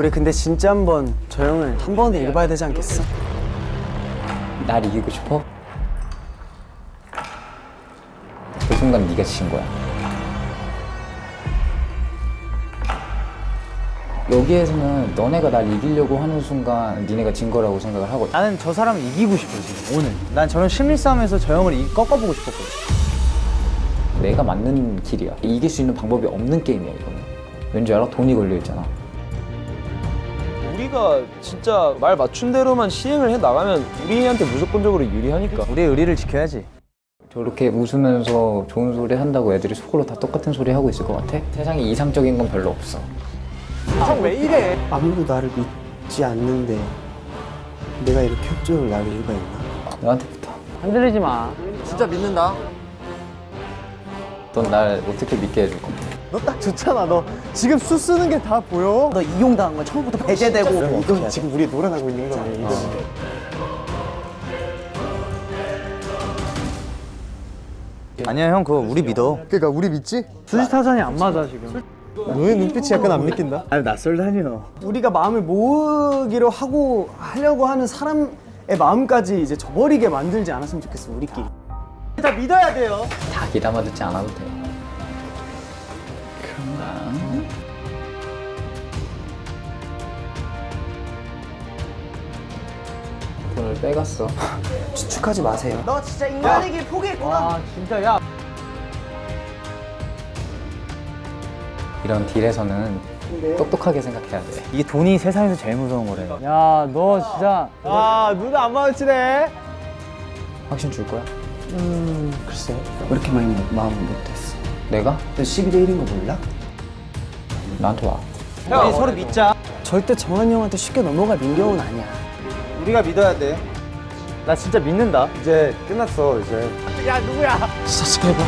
우리 근데 진짜 한번 저 형을 한번 읽어봐야 되지 않겠어? 날 이기고 싶어? 그 순간 네가 진 거야. 여기에서는 너네가 날 이기려고 하는 순간 니네가 진 거라고 생각을 하거든. 나는 저 사람을 이기고 싶어 지금 오늘. 난 저런 심리 싸움에서 저 형을 이- 꺾어보고 싶었거든. 내가 맞는 길이야. 이길 수 있는 방법이 없는 게임이야 이거는. 왠지 알아? 돈이 걸려 있잖아. 우리가 진짜 말 맞춘 대로만 시행을 해 나가면 우리한테 무조건적으로 유리하니까. 우리의 의리를 지켜야지. 저렇게 웃으면서 좋은 소리 한다고 애들이 속으로 다 똑같은 소리 하고 있을 것 같아? 세상에 이상적인 건 별로 없어. 아무도 나를 믿지 않는데 내가 이렇게 협조를 나를 이유가 있나? 너한테 붙어. 흔들리지 마. 진짜 믿는다. 넌 날 어떻게 믿게 해줄 건데? 너 딱 좋잖아. 너 지금 수 쓰는 게 다 보여. 너 이용당한 거 처음부터 배제되고. 이건 지금 우리 놀아나고 있는 거네. 이거. 아니야 형 그거 우리 믿어. 그러니까 우리 믿지? 수지 타산이 안 맞아 지금. 너의 눈빛이 약간 안 믿긴다. 아니 낯설다니요. 우리가 마음을 모으기로 하고 하려고 하는 사람의 마음까지 이제 저버리게 만들지 않았으면 좋겠어 우리끼리. 다 믿어야 돼요. 다 기담아 듣지 않아도 돼. 그런가? 돈을 빼갔어. 추측하지 마세요. 너 진짜 인간이길 포기했구나. 아 진짜 야. 이런 딜에서는 똑똑하게 생각해야 돼. 이게 돈이 세상에서 제일 무서운 거래. 야 너 진짜. 아눈안 마주치네. 확신 줄 거야? 글쎄 왜 이렇게 많이 마음을 못했어. 내가? 너 12대 1인 거 몰라? 나한테 와. 우리 서로 믿자. 절대 정한이 형한테 쉽게 넘어갈 민경은 아니야. 우리가 믿어야 돼. 나 진짜 믿는다. 이제 끝났어 이제. 진짜 제발.